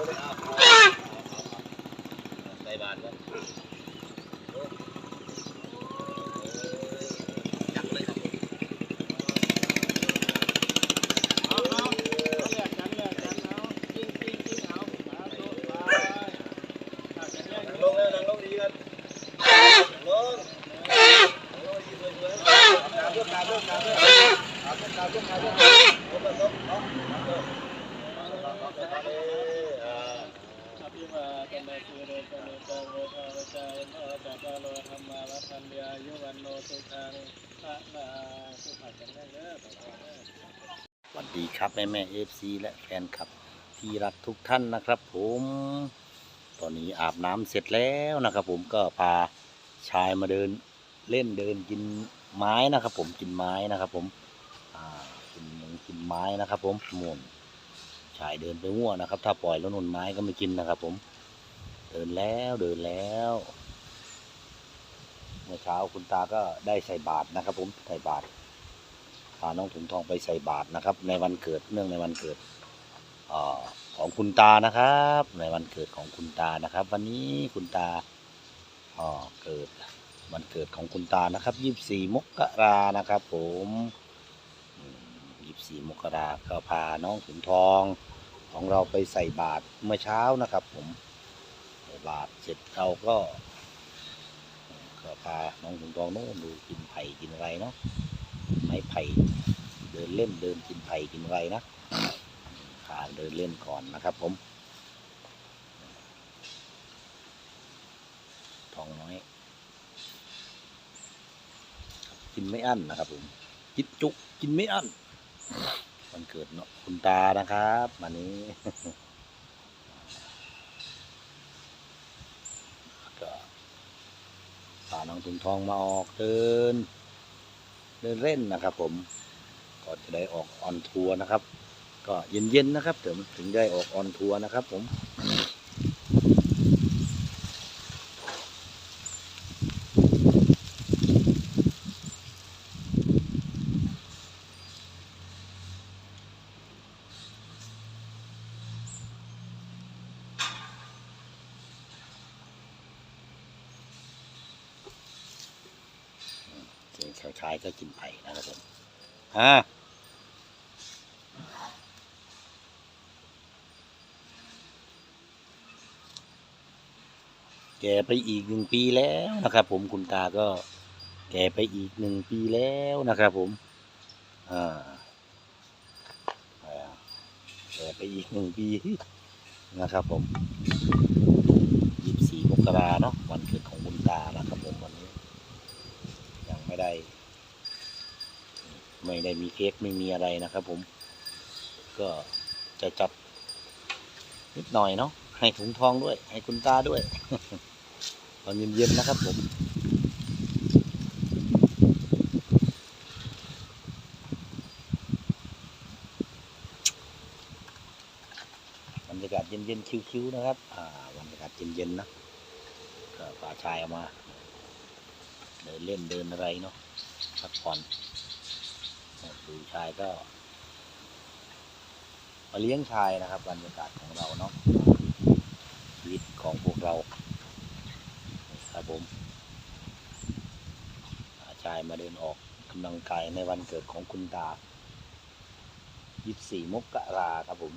ยวเลยเอาใส่บาตรกันจักเลยครับ เอาเอาแลกกันแลกกันเอากิ้งกิ้งกิ้งเอาสาธุไปถ้าจะแลก นั่ง ล ล ง งเลยนั่งลงดีกันนั่งลงนั่งลงดีสวยๆกราบด้วยกราบด้วยกราบด้วยกราบด้วยกราบด้วยกราบด้วยลงเลยลงเอาเอาเลยเอาเลยอ่า อภิวาทนา สนิจังเวทาวจายโนจักรโลธรรมาวัฒนยายุวันโนสุขังพระนาสุขัดกันได้เด้อต่อไปเด้อ สวัสดีครับแม่แม่เอฟซีและแฟนคลับที่รักทุกท่านนะครับ ผม ตอนนี้อาบน้ำเสร็จแล้วนะครับ ผมก็พาชายมาเดินเล่นเดินกินไม้นะครับ ผมกินไม้นะครับ ผมอ่ากินหมูกินไม้นะครับ ผมม่วนชายเดินไปมั่วนะครับ ถ้าปล่อยแล้วนนไม้ก็ไม่กินนะครับ ผม เดินแล้วเดินแล้ว เมื่อเช้าคุณตาก็ได้ใส่บาตรนะครับ ผมใส่บาตรพาน้องถุงทองไปใส่บาตรนะครับ ในวันเกิดเนื่องในวันเกิดอของคุณตานะครับ ในวันเกิดของคุณตานะครับ วันนี้คุณตาเกิดวันเกิดของคุณตานะครับยี่สิบสี่มกรานะครับ ผมยี่สิบสี่มกราก็พาน้องถุงทองของเราไปใส่บาตรเมื่อเช้านะครับ ผม บาตรเสร็จเราก็ก็พาน้องถุงทองโน่นดูกินไผ่กินไรเนาะไม้ไผ่เดินเล่นเดินกินไผ่กินไรนะพาเดินเล่นก่อนนะครับ ผมทองน้อยกินไม่อั้นนะครับผมกินจุกกินไม่อั้นวันเกิดเนาะคุณตานะครับวันนี้ พาน้องถุงทองมาออกเดิน เดินเล่นนะครับ ผมก็จะได้ออกออนทัวร์นะครับ ก็เย็นๆนะครับถึงถึงได้ออกออนทัวร์นะครับ ผม เสียงชายก็กินไผ่นะครับผมฮะแก่ไปอีกหนึ่งปีแล้วนะครับ ผมคุณตาก็แก่ไปอีกหนึ่งปีแล้วนะครับผมอ่าแก่ไปอีกหนึ่งปีนะครับผมยี่สิบสี่มกราเนาะวันเกิดของคุณตานะครับ ผมวันนี้ ยังไม่ได้ ไม่ได้มีเค้กไม่มีอะไรนะครับ ผม ก็จะจัดนิดหน่อยเนาะให้ถุงทองด้วย ให้คุณตาด้วย ตอนเย็นๆนะครับ ผมบรรยากาศเย็นๆคิ้วๆนะครับ อ่าบรรยากาศเย็นๆนะก็ป่าชายเอามา เดินเล่นเดินอะไรเนาะพักผ่อน ดูชายก็มาเลี้ยงชายนะครับบรรยากาศของเราเนาะชีวิตของพวกเรา ครับผมาชายมาเดินออกกำลังกายในวันเกิดของคุณตา 24 มกราครับผม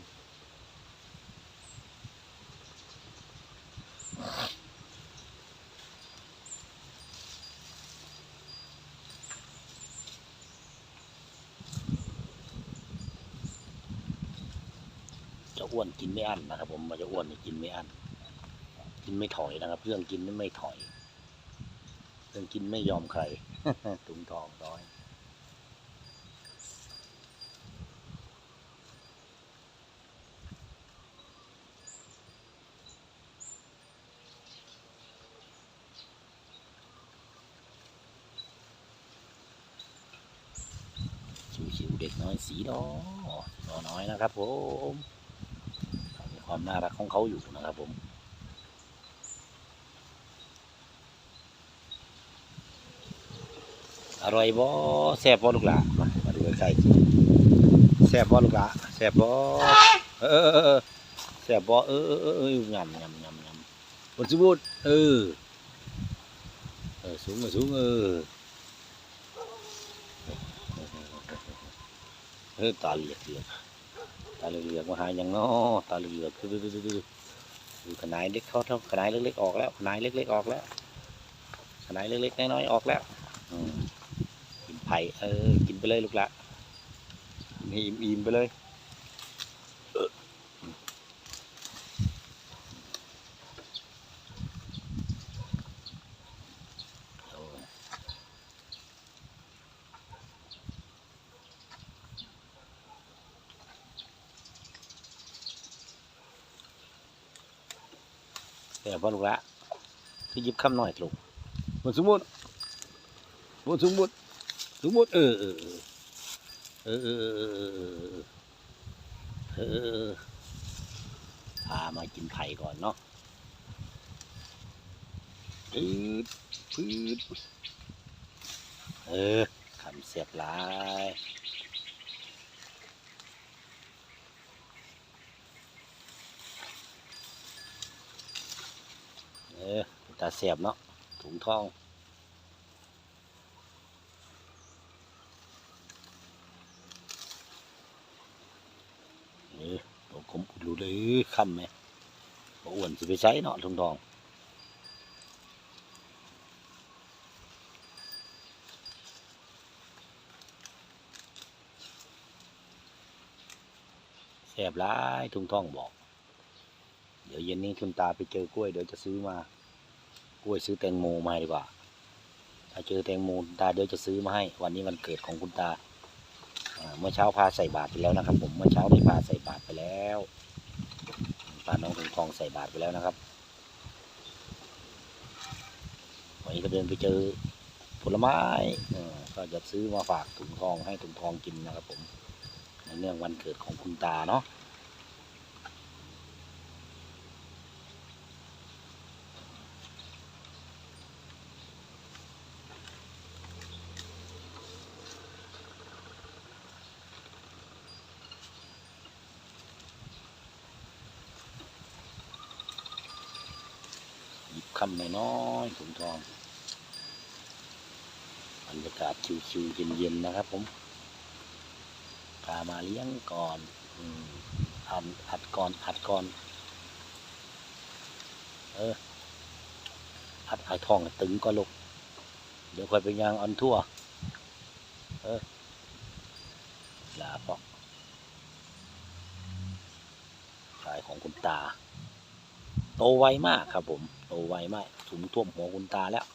จะอ้วนกินไม่อั้นนะครับ ผมมันจะอ้วนกินไม่อั้นกินไม่ถอยนะครับ เรื่องกินไม่ถอย เรื่องกินไม่ยอมใครถุงทองน้อยชิวๆเด็กน้อยสีดอดอน้อยนะครับผม ความน่ารักของเขาอยู่นะครับผมอร่อยบ่แซ่บบ่ลูกหลามามาดูใกล้ๆแซ่บบ่ลูกหลาแซ่บบ่เออเออแซ่บบ่เออเออเออเออยำยำยำยำบนสมบูรณ์เออเออสูงเออสูงเออเออตาเหลือกเหลือก ตาเหลือกมาหาอย่างน้อตาเหลือกเหลือกคือดูขนายเล็กเขาเท่าขนายเล็กๆออกแล้วขนายเล็กๆออกแล้วขนายเล็กๆน้อยๆออกแล้วกินไผ่เออกินไปเลยลูกละกินให้อิ่มๆไปเลย แต่พอลูกละที่ยิบคำหน่อยลูกบนสมมุติบนสมมุติสมมุติเอเออเออเออเออพามากินไผ่ก่อนเนาะพืดพืดเออคำเสียบลาย ออตาเสียบเนาะถุงทองเออตัวผมรูเลยคำไหมอ้วนสิไปใช้เนาะถุงทองแสบร้ายถุงทองบอก ดี๋ยวเย็นนี้คุณตาไปเจอกล้วยเดี๋ยวจะซื้อมากล้วยซื้อแตงโมมาดีกว่าถ้าเจอแตงโมตาเดี๋ยวจะซื้อมาให้ วันนี้วันเกิดของคุณตาเมื่อเช้าพาใส่บาตรไปแล้วนะครับ ผมเมื่อเช้าได้พาใส่บาตรไปแล้วพาน้องถุงทองใส่บาตรไปแล้วนะครับวันนี้ก็เดินไปเจอผลไม้ก็จะซื้อมาฝากถุงทองให้ถุงทองกินนะครับผมในเนื่องวันเกิดของคุณตาเนาะ คำน้อยๆถุงทองบรรยากาศชิวๆเย็นๆนะครับ ผมพามาเลี้ยงก่อนอัดอัดก่อนอัดก่อน เอออัดไอ้ทองตึงก็ลูกเดี๋ยวค่อยไปย่างอันทั่ว เออลาปอกขายของคุณตา โตไวมากครับผมโตไวมากสูงท่วมหัวคุณตาแล้ว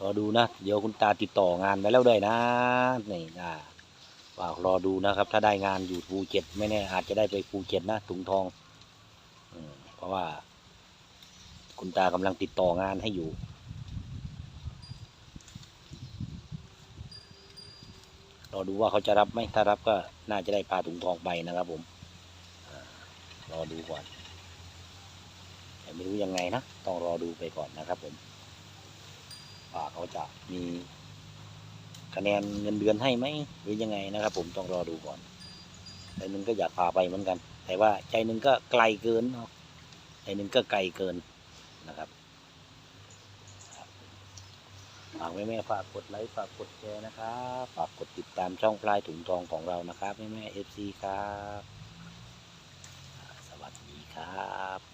รอดูนะ เดี๋ยวคุณตาติดต่องานไปแล้วด้วยนะนี่นะฝากรอดูนะครับ ถ้าได้งานอยู่ภูเก็ตไม่แน่อาจจะได้ไปภูเก็ตนะถุงทองอเพราะว่า คุณตากำลังติดต่องานให้อยู่รอดูว่าเขาจะรับไหมถ้ารับก็น่าจะได้พาถุงทองไปนะครับผมรอดูก่อน แต่ไม่รู้ยังไงนะต้องรอดูไปก่อนนะครับผมว่าเขาจะมีคะแนนเงินเดือนให้ไหมหรือยังไงนะครับ ผมต้องรอดูก่อนใจนึงก็อยากพาไปเหมือนกัน แต่ว่าใจหนึ่งก็ไกลเกินใจนึงก็ไกลเกินนะครับฝากแม่แม่ฝากกดไลค์ฝากกดแชร์นะครับฝากกดติดตามช่องปลายถุงทองของเรานะครับแม่แม่เอฟซครับ สวัสดีครับ